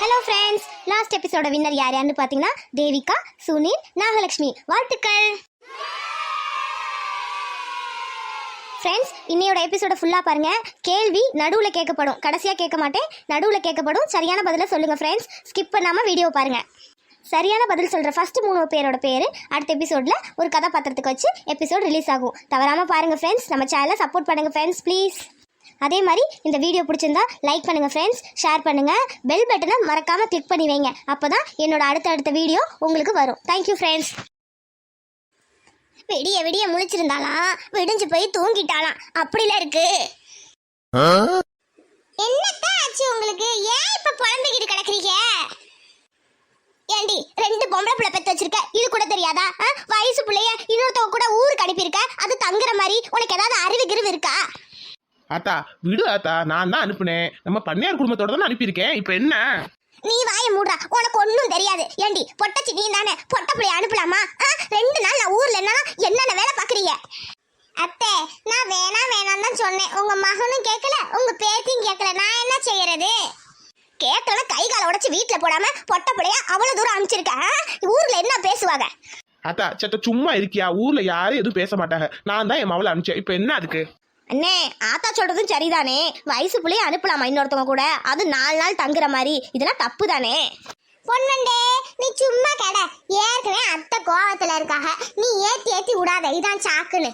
Hello friends last episode winner யார் யாருன்னு பார்த்தீங்கன்னா தேவிகா சுனில் நாகலட்சுமி. வாழ்த்துக்கள். ஃப்ரெண்ட்ஸ் இன்னையோட எபிசோட ஃபுல்லாக பாருங்க. கேள்வி நடுவில் கேட்கப்படும். கடைசியாக கேட்க மாட்டேன். நடுவில் கேட்கப்படும். சரியான பதிலை சொல்லுங்கள் ஃப்ரெண்ட்ஸ் ஸ்கிப் பண்ணாமல் வீடியோ பாருங்க. சரியான பதில் சொல்கிற ஃபஸ்ட்டு மூணு பேரோட பேர் அடுத்த எபிசோடில் ஒரு கதாபாத்திரத்துக்கு வச்சு எபிசோட் ரிலீஸ் ஆகும். தவறாமல் பாருங்கள் ஃப்ரெண்ட்ஸ் நம்ம சேனலை சப்போர்ட் பண்ணுங்கள் ஃப்ரெண்ட்ஸ் ப்ளீஸ் அதே மாதிரி இந்த வீடியோ பிடிச்சிருந்தா லைக் பண்ணுங்கள் ஃப்ரெண்ட்ஸ் ஷேர் பண்ணுங்கள் பெல் பட்டனை மறக்காமல் கிளிக் பண்ணி வைங்க. அப்போ தான் என்னோட அடுத்த அடுத்த வீடியோ உங்களுக்கு வரும். தேங்க்யூ ஃப்ரெண்ட்ஸ் விடிய விடிய முழிச்சிருந்தாலாம். விடிஞ்சு போய் தூங்கிட்டாலாம். அப்படிலாம் இருக்கு. என்னத்தான் ஆச்சு உங்களுக்கு? ஏன் இப்ப புலம்பிக்கிட்டு கிடக்குறீங்க? ஏண்டி ரெண்டு பொம்பளை பிள்ளை பெத்து வச்சிருக்க. இது கூட தெரியாதா? ஆ? வயசு பிள்ளைய இன்னொருத்தவங்க கூட ஊருக்கு அனுப்பியிருக்க. அது தங்குற மாதிரி உனக்கு ஏதாவது அறிவு கிருவு இருக்கா? ஆத்தா விடு ஆத்தா நான் தான் அனுப்புனேன். நம்ம பண்ணையார் குடும்பத்தோட தான் அனுப்பியிருக்கேன். இப்போ என்ன? நீ வாயை மூடுறா. உனக்கு ஒன்றும் தெரியாது. ஏண்டி பொட்டச்சி நீ தானே. பொட்ட பிள்ளைய அனுப்பலாமா? ரெண்டு நாள் நான் ஊர்ல என்ன என்னென்ன வேலை பாக்குறீங்க அத்தை நான் வேணா வேணாம் தான் சொன்னேன். உங்க மகனும் கேட்கல உங்க பேத்தியும் கேட்கல. நான் என்ன செய்யறது? கேட்கலன்னா கை காலை உடைச்சு வீட்டுல போடாம பொட்ட பிள்ளைய அவ்வளவு தூரம் அனுப்பிச்சிருக்க ஆ? ஊர்ல என்ன பேசுவாங்க? ஆத்தா சத்த சும்மா இருக்கியா? ஊர்ல யாரும் எதுவும் பேச மாட்டாங்க. நான் தான் என் மவளை அனுப்பிச்சேன். இப்போ என்ன அதுக்கு? அண்ணே ஆத்தா சொல்றதும் சரிதானே? வயசு பிள்ளைய அனுப்பலாமா இன்னொருத்தவங்க கூட? அது நாலு நாள் தங்குற மாதிரி. இதெல்லாம் தப்பு தானே பொன்னண்டே நீ சும்மா கட. ஏற்கனவே அத்தை கோவத்துல இருக்காக. நீ ஏத்தி ஏத்தி விடாத. இதான் சாக்குன்னு.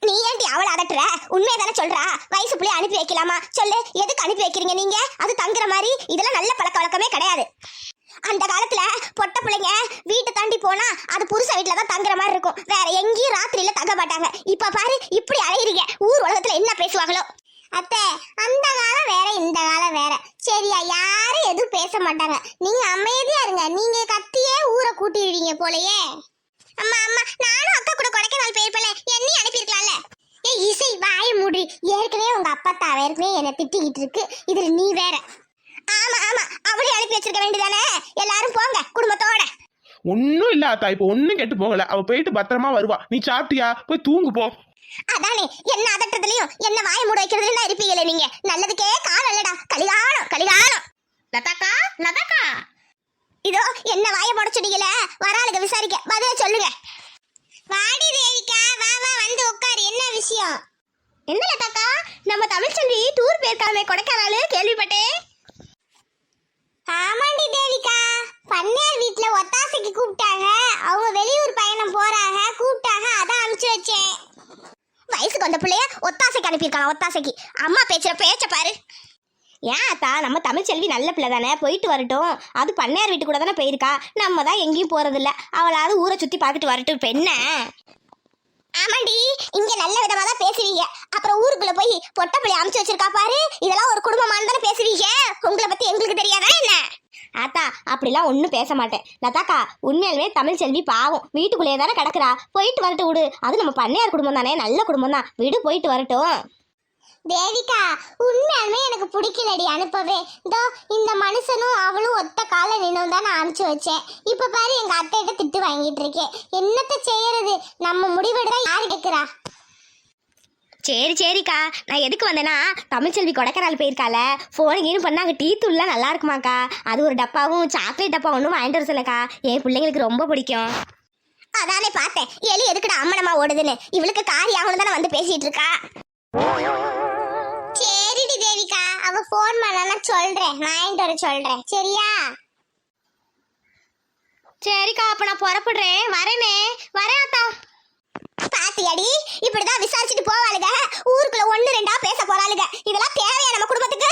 நீ ஏன்டி அவளை அதட்டுற? உண்மையை தானே சொல்றா? வயசு பிள்ளைய அனுப்பி வைக்கலாமா? சொல்லு எதுக்கு அனுப்பி வைக்கிறீங்க நீங்க? அது தங்குற மாதிரி. இதெல்லாம் நல்ல பழக்க வழக்கமே கிடையாது. அந்த காலத்துல பிள்ளைங்க வீட்டை தாண்டி போனா அது புருஷ வீட்டுல தான் தங்குற மாதிரி இருக்கும். வேற எங்கேயும் ராத்திரியில தங்க மாட்டாங்க. இப்ப பாரு இப்படி அலையிறீங்க. ஊர் உலகத்துல என்ன பேசுவாங்களோ? அத்தை அந்த காலம் வேற இந்த காலம் வேற. சரியா யாரும் எதுவும் பேச மாட்டாங்க. நீங்க அமைதியா இருங்க. நீங்க கத்தியே ஊரை கூட்டிடுவீங்க போலயே. அம்மா அம்மா நானும் அக்கா கூட கொடைக்கானல் போயிருப்பல என்னையும் அனுப்பியிருக்கலாம்ல. ஏய் இசை வாய மூடி. ஏற்கனவே உங்க அப்பா தாவ ஏற்கனவே என்னை திட்டிக்கிட்டு இருக்கு. இதுல நீ வேற. ஆமா ஆமா அவளையும் அனுப்பி வச்சிருக்க வேண்டியதானே எல்லாரும் போங்க குடும்பத்தோட ஒன்றும் இல்லை ஆத்தா இப்போ ஒன்றும் கெட்டு போகல. அவ போயிட்டு பத்திரமா வருவா. நீ சாப்பிட்டியா? போய் தூங்கு போ. அதானே? என்ன அதட்டத்துலயும் என்ன வாய மூட வைக்கிறதுல இருப்பீங்களே நீங்க. நல்லதுக்கே காலம் இல்லடா கலிகாலம் கலிகாலம். லதாக்கா லதாக்கா. இதோ என்ன வாய புடச்சுட்டீங்களே வராளுங்க விசாரிக்க. பதில சொல்லுங்க. வாடி தேவிகா வா வா வந்து உட்காரு. என்ன விஷயம்? என்ன லதாக்கா? நம்ம தமிழ்ச்செல்வி டூர் போயிருக்காமே கொடைக்கானல்? கேள்விப்பட்டேன் ஆமாண்டி தேவிகா பண்ணையார் வீட்ல ஒத்தாசைக்கு கூப்பிட்டாங்க. அவங்க வெளியூர் பயணம் போறாங்க. கூப்பிட்டாங்க. அதான் அனுப்பிச்சு வச்சேன். வயசுக்கு வந்த பிள்ளைய ஒத்தாசைக்கு அனுப்பியிருக்கலாம் ஒத்தாசைக்கு. அம்மா பேச்சுற பேச்ச பாரு. ஏன் அத்தா? நம்ம தமிழ்ச்செல்வி நல்ல பிள்ளை தானே. போயிட்டு வரட்டும். அது பண்ணையார் வீட்டு கூட தானே போயிருக்கா. நம்ம தான் எங்கேயும் போகிறதில்ல அவளாவது ஊரை சுத்தி பார்த்துட்டு வரட்டும். இப்ப என்ன? ஆமாண்டி இங்க நல்ல விதமா தான் பேசுவீங்க அப்புறம் ஊருக்குள்ள போய் பொட்டை பிள்ளை அமுச்சு வச்சிருக்கா பாரு. இதெல்லாம் ஒரு குடும்பமான தானே பேசுவீங்க உங்களை பத்தி எங்களுக்கு தெரியாதா என்ன ஆத்தா அப்படிலாம் ஒன்றும் பேச மாட்டேன். லதாக்கா உண்மையாலுமே தமிழ் செல்வி பாவம். வீட்டுக்குள்ளேயே தானே கிடக்குறா. போயிட்டு வரட்டு விடு. அது நம்ம பண்ணையார் குடும்பம் தானே. நல்ல குடும்பம் தான். விடு போயிட்டு வரட்டும். தேவிகா உண்மையாலுமே எனக்கு பிடிக்கலடி அனுப்பவே. இதோ இந்த மனுஷனும் அவளும் ஒத்த கால நின்று தான் நான் அனுப்பிச்சு வச்சேன். இப்போ பாரு எங்கள் அத்தைகிட்ட திட்டு வாங்கிட்டு இருக்கேன். என்னத்தை செய்யறது? நம்ம முடிவெடுத்தா யார் கேட்குறா சரி சரிக்கா. நான் எதுக்கு வந்தேன்னா தமிழ்ச்செல்வி கொடைக்கானல் போயிருக்கால ஃபோன் கீனு பண்ணாங்க. டீ தூள்லாம் நல்லா இருக்குமாக்கா. அது ஒரு டப்பாவும் சாக்லேட் டப்பா ஒன்றும் வாங்கிட்டு வர சொல்லக்கா. என் பிள்ளைங்களுக்கு ரொம்ப பிடிக்கும். அதானே பார்த்தேன். எலி எதுக்குடா அம்மனமா ஓடுதுன்னு. இவளுக்கு காரி ஆகணும் தானே வந்து பேசிட்டு இருக்கா. சரிடி தேவிகா. அவ ஃபோன் பண்ணனா சொல்றேன். வாங்கிட்டு வர சொல்றேன். சரியா? சரிக்கா அப்ப நான் புறப்படுறேன். வரேனே. வரேன் அத்தா. பாத்தியாடி. இப்படிதான் விசாரிச்சுட்டு போவாளுங்க ஊருக்குள்ள ஒண்ணு ரெண்டா பேச போறாளுங்க இதெல்லாம் தேவையா நம்ம குடும்பத்துக்கு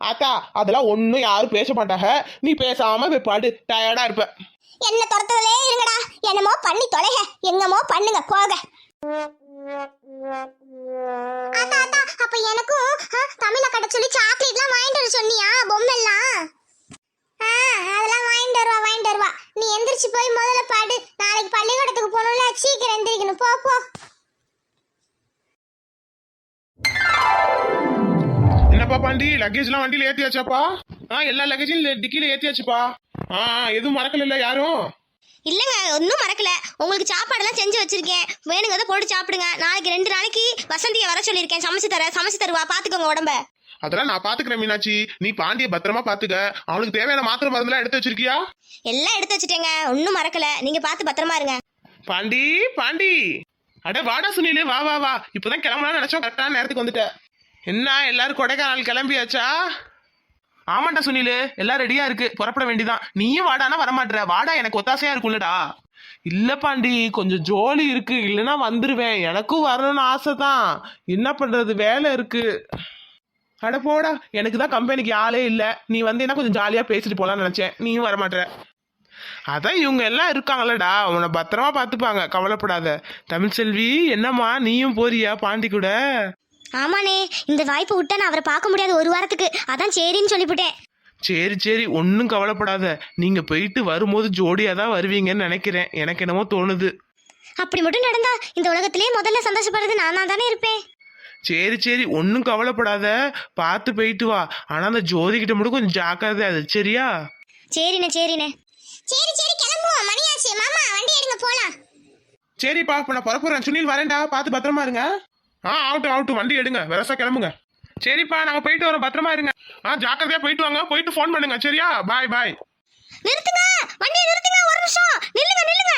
ஆத்தா அதெல்லாம் ஒன்றும் யாரும் பேச மாட்டாங்க. நீ பேசாம போய் பாடு. டயர்டா இருப்ப. என்ன துரத்துதலே இருங்கடா. என்னமோ பண்ணி தொலைக எங்கமோ பண்ணுங்க. போக ஆத்தா ஆத்தா அப்ப எனக்கும் தமிழ கடை சொல்லி சாக்லேட்லாம் வாங்கிட்டு வர சொன்னியா? பொம்மெல்லாம்? ஆ அதெல்லாம் வாங்கிட்டு வருவா வாங்கிட்டு வருவா. நீ எந்திரிச்சு போய் முதல்ல பாடு. நாளைக்கு பள்ளிக்கூடத்துக்கு போகணும்ல. சீக்கிரம் எந்திரிக்கணும். போ போ. என்னப்பா பாண்டி லக்கேஜ்லாம் வண்டியில ஏத்தியாச்சாப்பா? ஆ எல்லா லக்கேஜும் டிக்கில ஏத்தியாச்சுப்பா. ஆ எதுவும் மறக்கல யாரும்? இல்லைங்க ஒன்றும் மறக்கல. உங்களுக்கு சாப்பாடெல்லாம் செஞ்சு வச்சிருக்கேன். வேணுங்கிறத போட்டு சாப்பிடுங்க. நாளைக்கு ரெண்டு நாளைக்கு வசந்தியை வர சொல்லியிருக்கேன். சமைச்சு தர சமைச்சு தருவா. பார்த்துக்கோங்க உடம்ப. அதெல்லாம் நான் பாத்துக்கிறேன் மீனாட்சி. நீ பாண்டிய பத்திரமா பாத்துக்க. அவனுக்கு தேவையான மாத்திரை மருந்துலாம் எடுத்து வச்சிருக்கியா? எல்லாம் எடுத்து வச்சுட்டேங்க. ஒன்றும் மறக்கல. நீங்க பார்த்து பத்திரமா இருங்க. பாண்டி பாண்டி. அட வாடா சுனிலு. வா வா வா. இப்பதான் கிளம்பலாம் நினைச்சோம். கரெக்டான நேரத்துக்கு வந்துட்ட. என்ன எல்லாரும் கொடைக்கானல் கிளம்பியாச்சா? ஆமாண்டா சுனிலு எல்லாம் ரெடியா இருக்கு. புறப்பட வேண்டிதான். நீயும் வாடானா வரமாட்ற வாடா எனக்கு ஒத்தாசையா இருக்கும்லடா. இல்ல பாண்டி கொஞ்சம் ஜோலி இருக்கு. இல்லைன்னா வந்துருவேன். எனக்கும் வரணும்னு ஆசை தான் என்ன பண்றது? வேலை இருக்கு. அட போடா. எனக்கு தான் கம்பெனிக்கு ஆளே இல்லை. நீ வந்தீங்கன்னா கொஞ்சம் ஜாலியாக பேசிட்டு போகலான்னு நினச்சேன். நீயும் வரமாட்ற அதான் இவங்க எல்லாம் இருக்காங்களடா உன்னை பத்திரமா பார்த்துப்பாங்க. கவலைப்படாத. தமிழ்செல்வி என்னம்மா நீயும் போறியா? பாண்டி கூட. ஆமாண்ணே இந்த வாய்ப்பு விட்டா நான் அவரை பார்க்க முடியாது ஒரு வாரத்துக்கு. அதான் சரின்னு சொல்லிவிட்டேன். சரி சரி ஒன்றும் கவலைப்படாத. நீங்க போயிட்டு வரும்போது ஜோடியா தான் வருவீங்கன்னு நினைக்கிறேன். எனக்கு என்னமோ தோணுது. அப்படி மட்டும் நடந்தா இந்த உலகத்திலே முதல்ல சந்தோஷப்படுறது நான் தானே இருப்பேன். சரி சரி ஒன்றும் கவலைப்படாத. பார்த்து போயிட்டு வா. ஆனால் அந்த ஜோதி கிட்ட மட்டும் கொஞ்சம் ஜாக்கிரதை அது சரியா? சரிண்ணே சரிண்ணே. சரி சரி கிளம்புவோம். மணி ஆச்சு மாமா வண்டி எடுங்க போலாம். சரிப்பா இப்போ நான் புறப்புறேன் சுனில் வரேன்டா. பார்த்து பத்திரமா இருங்க. ஆ ஆகட்டும் ஆகட்டும் வண்டி எடுங்க. வெரசா கிளம்புங்க. சரிப்பா நாங்க போயிட்டு வரோம். பத்திரமா இருங்க. ஆ ஜாக்கிரதையா போயிட்டு வாங்க. போயிட்டு ஃபோன் பண்ணுங்க. சரியா? பாய் பாய் நிறுத்துங்க. வண்டியை நிறுத்துங்க. ஒரு நிமிஷம். நில்லுங்க நில்லுங்க.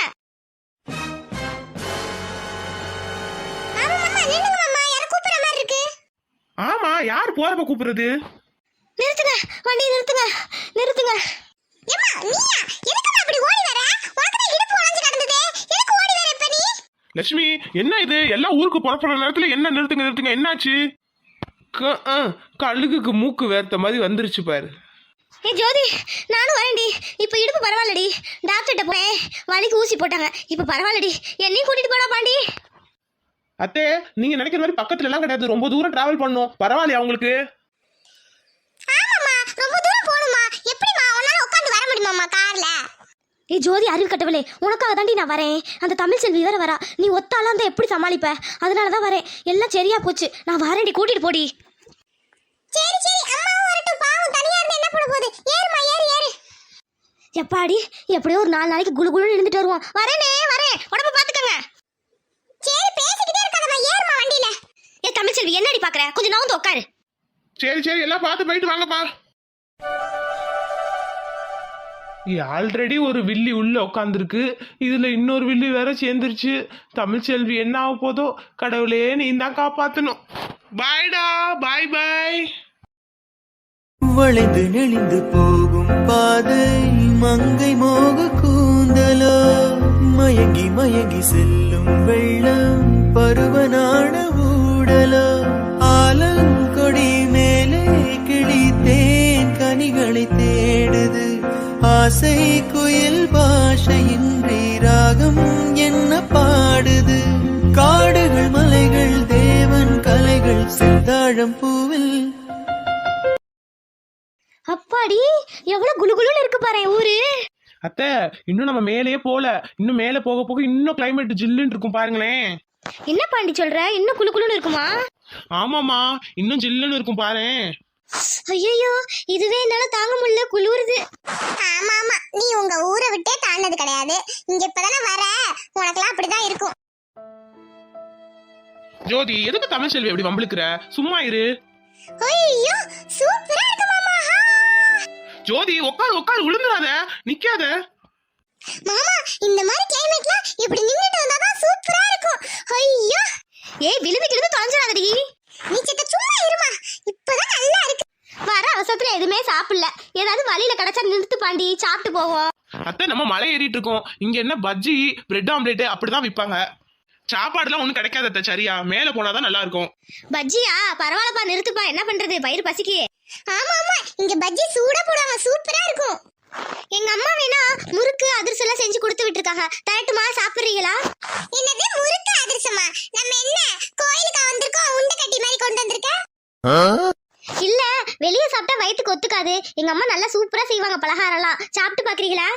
ஆமா யார் போறப்ப கூப்பிடுறது? நிறுத்துங்க. வண்டியை நிறுத்துங்க. நிறுத்துங்க. ஏம்மா நீயா எதுக்கு அப்படி ஓடி வர உனக்கு தான் இடுப்பு உடைஞ்சு கிடந்ததே எதுக்கு ஓடி வர இப்ப நீ லட்சுமி என்ன இது? எல்லாம் ஊருக்கு புறப்படுற நேரத்துல என்ன நிறுத்துங்க நிறுத்துங்க என்னாச்சு? கழுகுக்கு மூக்கு வேர்த்த மாதிரி வந்துருச்சு பாரு. ஏ ஜோதி நானும் வரேன்டி. இப்போ இடுப்பு பரவாயில்லடி. டாக்டர்கிட்ட போனேன் வலிக்கு ஊசி போட்டாங்க. இப்போ பரவாயில்லடி. என்னையும் கூட்டிட்டு போடா பாண்டி. அத்தே நீங்க நினைக்கிற மாதிரி பக்கத்துல எல்லாம் கிடையாது. ரொம்ப தூரம் டிராவல் பண்ணும் பரவாயில்லையா உங்களுக்கு? ஏய் ஜோதி அறிவு கட்டவளே உனக்காக தாண்டி நான் வரேன். அந்த தமிழ் செல்வி வேற வரா. நீ ஒத்தாலாம் இருந்தா எப்படி சமாளிப்ப? அதனால தான் வரேன். எல்லாம் சரியா போச்சு. நான் வரேன்டி கூட்டிட்டு போடி. சரி சரி. அம்மாவும் வரட்டும். பாவம் தனியா இருந்து என்ன பண்ண போகுது? ஏறுமா ஏறு ஏறு. எப்பாடி? எப்படியோ ஒரு நாலு நாளைக்கு குளு குளுன்னு இருந்துட்டு வருவோம். வரேனே வரேன். உடம்ப பாத்துக்கங்க. சரி பேசிக்கிட்டே இருக்காதம்மா. ஏறுமா வண்டியில. ஏ தமிழ் செல்வி என்னடி பாக்குற? கொஞ்சம் நவுந்து உட்காரு சரி சரி. எல்லாம் பார்த்து போயிட்டு வாங்கப்பா. ஆல்ரெடி ஒரு வில்லி உள்ள உட்காந்துருக்கு இதுல இன்னொரு வில்லி வேற சேர்ந்துருச்சு. தமிழ்ச்செல்வி என்ன ஆக போதோ கடவுளே நீ தான் காப்பாத்தணும். பாய்டா பாய் பாய் வளைந்து நெளிந்து போகும் பாதை மங்கை மோக கூந்தலோ. மயங்கி மயங்கி செல்லும் வெள்ளம் பருவனான ஆசை குயில் பாஷையின்றி ராகம் என்ன பாடுது? காடுகள் மலைகள் தேவன் கலைகள் செந்தாழம் பூவில். அப்பாடி எவ்வளவு குளுகுளுன்னு இருக்கு பாரு ஊரு. அத்தை இன்னும் நம்ம மேலேயே போல. இன்னும் மேலே போக போக இன்னும் கிளைமேட் ஜில்லுன்னு இருக்கும் பாருங்களேன். என்ன பாண்டி சொல்ற? இன்னும் குளு குளுன்னு இருக்குமா? ஆமாமா இன்னும் ஜில்லுன்னு இருக்கும் பாரேன் ஐயோ இதுவே என்னால தாங்க முடியல குளிருது. ஆமா ஆமா நீ உங்க ஊரை விட்டே தாண்டது கிடையாது. இங்க இப்பதானே வர? உனக்கெல்லாம் அப்படிதான் இருக்கும். ஜோதி எதுக்கு தமிழ்ச்செல்வி எப்படி வம்பளுக்குற சும்மா இரு. ஐயோ சூப்பரா இருக்கு மாமா. ஜோதி உட்காரு உட்காரு விழுந்துடாத நிக்காத. மாமா இந்த மாதிரி கிளைமேட்ல இப்படி நின்னுட்டு வந்தாதான் சூப்பரா இருக்கும். ஐயோ. ஏய் விழுந்து கிழுந்து தொலைஞ்சிடாதடி நீ சித்த சும்மா இருமா இப்பதான் நல்லா இருக்கு வர அவசரத்துல எதுவுமே சாப்பிடல ஏதாவது வழியில கிடைச்சா நிறுத்து பாண்டி சாப்பிட்டு போவோம். அத்தை நம்ம மலை ஏறிட்டு இருக்கோம். இங்க என்ன பஜ்ஜி பிரெட் ஆம்லேட் அப்படிதான் விற்பாங்க சாப்பாடுலாம் ஒண்ணும் கிடைக்காத அத்தை, சரியா? மேல போனாதான் நல்லா இருக்கும் பஜ்ஜியா? பரவாயில்லப்பா நிறுத்துப்பா. என்ன பண்றது? பயிர் பசிக்கு. ஆமா ஆமா. இங்க பஜ்ஜி சூடா போடுவாங்க. சூப்பரா இருக்கும். எங்க அம்மா வேணா முறுக்கு அதிரசம் எல்லாம் செஞ்சு கொடுத்து விட்டுருக்காங்க. தரட்டுமா? சாப்பிடுறீங்களா? என்னது முறுக்கு அதிரசமா? நம்ம என்ன கோயிலுக்கு வந்திருக்கோம்? உண்டை கட்டி மாதிரி கொண்டு வந்திருக்க? ஒத்துக்காது எங்க அம்மா நல்லா சூப்பரா செய்வாங்க பலகாரம்லாம். சாப்பிட்டு பாக்குறீங்களா?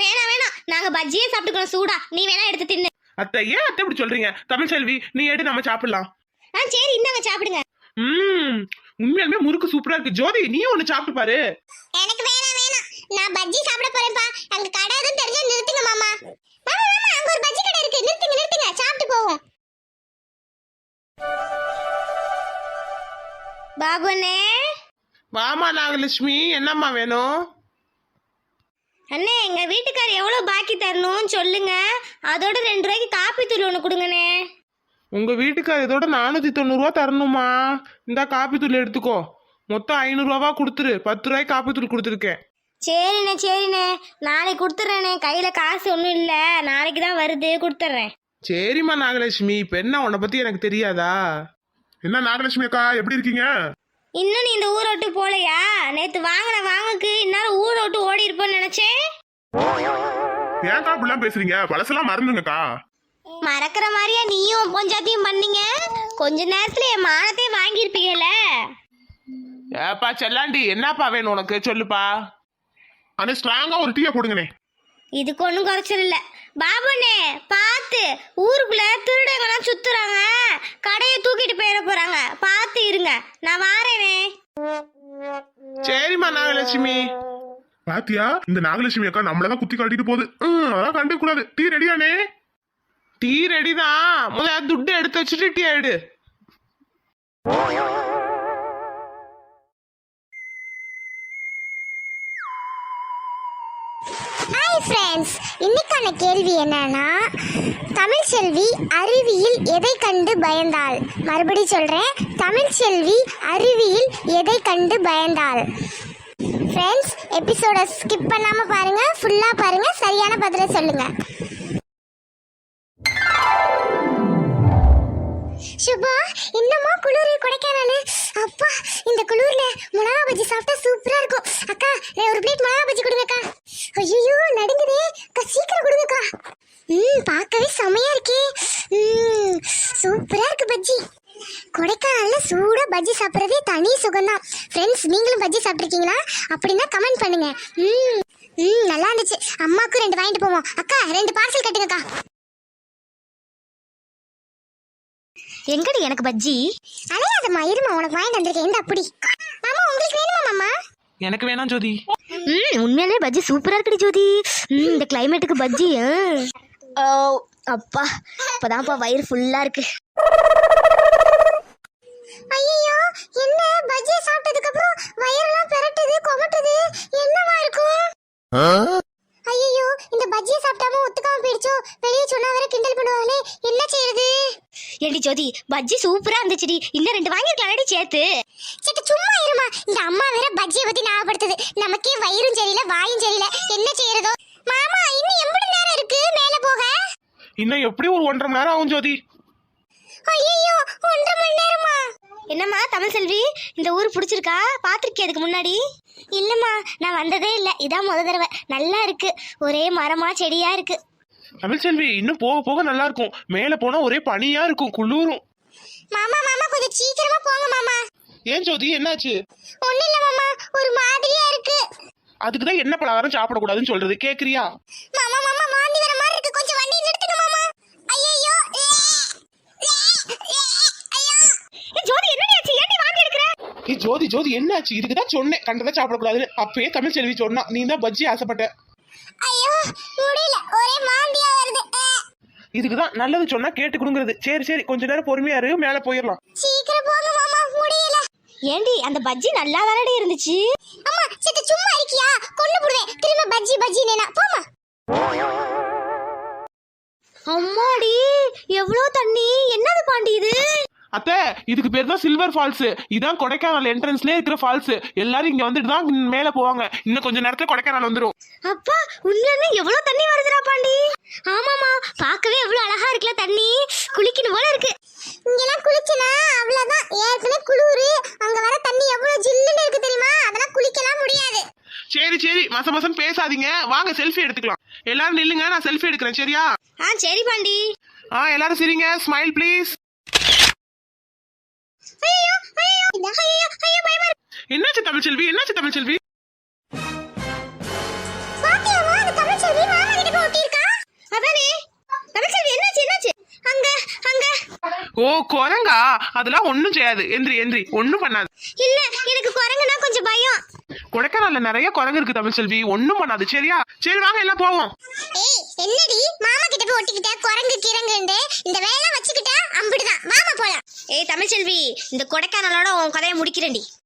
வேணாம் வேணாம். நாங்க பஜ்ஜியே சாப்பிட்டுக்கிறோம். சூடா. நீ வேணா எடுத்து தின்னு. அத்தை ஏன் அத்தை இப்படி சொல்றீங்க? தமிழ்ச்செல்வி நீ எடு நம்ம சாப்பிடலாம். ஆ சரி இந்தாங்க சாப்பிடுங்க. ம் உண்மையாலுமே முறுக்கு சூப்பரா இருக்கு. ஜோதி நீ ஒண்ணு சாப்பிட்டு பாரு. எனக்கு வேணாம் வேணாம். நான் பஜ்ஜி சாப்பிட போறேன்ப்பா. அங்க கடை எதுவும் தெரிஞ்சா நிறுத்துங்க மாமா. மாமா மாமா அங்க ஒரு பஜ்ஜி கடை இருக்கு. நிறுத்துங்க நிறுத்துங்க. சாப்பிட்டு போவோம். பாபு அண்ணே வாமா நாகலட்சுமி என்னம்மா வேணும்? அண்ணே எங்க வீட்டுக்கார் எவ்வளவு பாக்கி தரணும்னு சொல்லுங்க. அதோட ரெண்டு ரூபாய்க்கு காப்பி தூள் ஒன்று கொடுங்கண்ணே. உங்க வீட்டுக்கார இதோட நானூத்தி தொண்ணூறுவா தரணுமா? இந்த காப்பி தூள் எடுத்துக்கோ. மொத்தம் ஐநூறுரூவா கொடுத்துரு. பத்து ரூபாய்க்கு காப்பி தூள் கொடுத்துருக்கேன். சரிண்ணே சரிண்ணே. நாளைக்கு கொடுத்துட்றேண்ணே கையில காசு ஒன்றும் இல்லை. நாளைக்கு தான் வருது. கொடுத்துட்றேன் சரிம்மா நாகலட்சுமி. இப்ப என்ன? உன்னை பத்தி எனக்கு தெரியாதா? என்ன நாகலட்சுமி அக்கா எப்படி இருக்கீங்க? இன்னும் நீ இந்த ஊரை விட்டு போலையா? நேத்து வாங்கின வாங்குக்கு இந்நேரம் ஊரை விட்டு ஓடி இருப்போன்னு நினைச்சேன். ஏன்க்கா இப்படிலாம் பேசுறீங்க? பழசெல்லாம் மறந்துங்கக்கா மறக்கிற மாதிரியா நீயும் பொஞ்சாத்தையும் பண்ணீங்க? கொஞ்ச நேரத்துல என் மானத்தையும் வாங்கியிருப்பீங்கல்ல. ஏப்பா செல்லாண்டி என்னப்பா வேணும் உனக்கு? சொல்லுப்பா. அண்ணே ஸ்ட்ராங்கா ஒரு டீயை போடுங்கண்ணே. இதுக்கு ஒன்றும் குறைச்சல் இல்லை. பாபுண்ணே பார்த்து ஊருக்குள்ள திருடங்கெல்லாம் சுத்துறாங்க. கடையை தூக்கிட்டு போயிட போறாங்க. பார்த்து இருங்க. நான் வாரேனே. சரிம்மா நாகலட்சுமி. பாத்தியா? இந்த நாகலட்சுமி அக்கா நம்மளதான் குத்தி காட்டிட்டு போகுது. ம், அதெல்லாம் கண்டுக்க கூடாது. டீ ரெடியானே டீ ரெடி தான். முதல்ல துட்டு எடுத்து வச்சுட்டு டீ எடு ஹாய் ஃப்ரெண்ட்ஸ் இன்னைக்கான கேள்வி என்னன்னா தமிழ் செல்வி அறிவியில் எதை கண்டு பயந்தாள்? மறுபடி சொல்கிறேன் தமிழ் செல்வி அறிவியில் எதை கண்டு பயந்தாள்? ஃப்ரெண்ட்ஸ் எபிசோட ஸ்கிப் பண்ணாமல் பாருங்கள் ஃபுல்லாக பாருங்கள் சரியான பதிலை சொல்லுங்கள் சுபா இன்னமா குளிர் கொடைக்கானல்? அப்பா இந்த குளிர்ல மிளகா பஜ்ஜி சாப்பிட்டா சூப்பரா இருக்கும். அக்கா நான் ஒரு பிளேட் மிளகா பஜ்ஜி கொடுங்கக்கா. ஐயோ நடுங்குதே. அக்கா சீக்கிரம் கொடுங்கக்கா. ம் பார்க்கவே செமையா இருக்கே. ம் சூப்பரா இருக்கு பஜ்ஜி. கொடைக்கானல்ல சூடா பஜ்ஜி சாப்பிட்றதே தனி சுகம்தான். ஃப்ரெண்ட்ஸ் நீங்களும் பஜ்ஜி சாப்பிட்ருக்கீங்களா அப்படின்னா கமெண்ட் பண்ணுங்க. ம் ம் நல்லா இருந்துச்சு. அம்மாவுக்கு ரெண்டு வாங்கிட்டு போவோம். அக்கா ரெண்டு பார்சல் கட்டுங்கக்கா. எங்கடி எனக்கு பஜ்ஜி? அலையாதம்மா இருமா உனக்கு வாங்கிட்டு வந்திருக்கேன். இந்த அப்படி மாமா உங்களுக்கு வேணுமா மாமா? எனக்கு வேணாம் ஜோதி. ம் உண்மையிலே பஜ்ஜி சூப்பரா இருக்குடி ஜோதி. ம் இந்த கிளைமேட்டுக்கு பஜ்ஜி. ஓ அப்பா இப்பதான்ப்பா வயிறு ஃபுல்லா இருக்கு. ஐயோ என்ன? பஜ்ஜி சாப்பிட்டதுக்கு அப்புறம் வயிறெல்லாம் பெரட்டுது கொமட்டுது என்னவா இருக்கும்? ஐயோ இந்த பஜ்ஜியை சாப்பிட்டாம ஒத்துக்காம போயிடுச்சோ? வெளியே சொன்னா வேற கிண்டல் பண்ணுவாங்களே என்ன செய்யறது ஏடி ஜோதி பஜ்ஜி சூப்பரா இருந்துச்சுடி. இன்னும் ரெண்டு வாங்கிருக்கலாம்டி சேர்த்து. சேட்டு சும்மா இருமா. இந்த அம்மா வேற பஜ்ஜியை பத்தி ஞாபகப்படுத்துது. நமக்கே வயிறும் சரியில்லை வாயும் சரியில்லை. என்ன செய்யறதோ? மாமா இன்னும் எம்பது நேரம் இருக்கு? மேல போக. இன்னும் எப்படி ஒரு ஒன்றரை மணி நேரம் ஆகும் ஜோதி? ஐயோ ஒன்றரை மணி நேரமா? என்னம்மா தமிழ் செல்வி இந்த ஊர் பிடிச்சிருக்கா? பாத்திருக்கே அதுக்கு முன்னாடி? இல்லம்மா நான் வந்ததே இல்ல. இதான் முத தடவை. நல்லா இருக்கு. ஒரே மரமா செடியா இருக்கு. தமிழ்ச்செல்வி இன்னும் போக போக நல்லா இருக்கும். மேல போனா ஒரே பனியா இருக்கும் குளிரும். மாமா மாமா கொஞ்சம் சீக்கிரமா போங்க மாமா. ஏன் ஜோதி என்னாச்சு? ஒண்ணு இல்ல மாமா. ஒரு மாதிரியா இருக்கு. அதுக்கு தான் என்ன பலகாரம் சாப்பிடக்கூடாதுன்னு சொல்றது. கேக்குறியா? மாமா மாமா வாந்தி வர மாதிரி இருக்கு கொஞ்சம் வண்டி நிறுத்துங்க மாமா ஐயோ ஜோதி என்னடி ஆச்சு ஏன்டி வாந்தி ஜோதி ஜோதி என்னாச்சு? இதுக்கு தான் சொன்னேன். கண்டதை சாப்பிடக்கூடாதுன்னு. அப்பயே தமிழ்ச்செல்வி சொன்னா நீ தான் பஜ்ஜி ஆசைப்பட்ட. ஐயோ முடியல. ஒரே வாந்தியா வருது. இதுக்கு தான் நல்லது சொன்னா கேட்டு கொடுங்கிறது. சரி சரி கொஞ்ச நேரம் பொறுமையா இரு மேல போயிடலாம். சீக்கிரம் போங்க மாமா. முடியல. ஏண்டி அந்த பஜ்ஜி நல்லா தானடி இருந்துச்சு? அம்மா சித்த சும்மா இருக்கியா? கொண்டு போடுவேன். திரும்ப பஜ்ஜி பஜ்ஜி நேனா. போமா அம்மாடி எவ்வளோ தண்ணி? என்னது பாண்டி இது? அத்தை இதுக்கு பேர் தான் சில்வர் ஃபால்ஸ் இதான் கொடைக்கானல் என்ட்ரன்ஸ்லயே இருக்கிற ஃபால்ஸ் எல்லாரும் இங்க வந்துட்டு தான் மேல போவாங்க. இன்னும் கொஞ்ச நேரத்துல கொடைக்கானல் வந்துரும். அப்பா உண்மையுமே எவ்வளோ தண்ணி வருதுடா பாண்டி? ஆமாமா பார்க்கவே எவ்வளோ அழகா இருக்குல்ல தண்ணி. குளிக்கணும் போல இருக்கு. இங்கெல்லாம் குளிச்சனா? அவ்வளவுதான். ஏற்கனவே குளிரு. அங்க வர தண்ணி எவ்வளவு ஜில்லுன்னு இருக்கு தெரியுமா? அதெல்லாம் குளிக்கலாம் முடியாது. சரி சரி. மச மசன் பேசாதீங்க. வாங்க செல்ஃபி எடுத்துக்கலாம். எல்லாரும் நில்லுங்க நான் செல்ஃபி எடுக்கிறேன். சரியா? ஆ சரி பாண்டி. ஆ எல்லாரும் சிரிங்க. ஸ்மைல் ப்ளீஸ் ஓ குரங்கா? அதெல்லாம் ஒண்ணும் செய்யாது. எந்திரி எந்திரி. ஒண்ணும் பண்ணாது. இல்ல எனக்கு குரங்குனா கொஞ்சம் பயம். கொடைக்கானல்ல நிறைய குரங்கு இருக்கு தமிழ்ச்செல்வி ஒண்ணும் பண்ணாது. சரியா? சரி வாங்க எல்லாம் போவோம். ஏய் என்னடி? மாமா கிட்ட போய் ஒட்டிக்கிட்ட குரங்கு கிரங்குண்டு இந்த வேலை வச்சுக்கிட்டா அம்பிடுதான். வாமா போலாம். ஏய் தமிழ்ச்செல்வி இந்த கொடைக்கானலோட உன் கதையை முடிக்கிறேன்டி.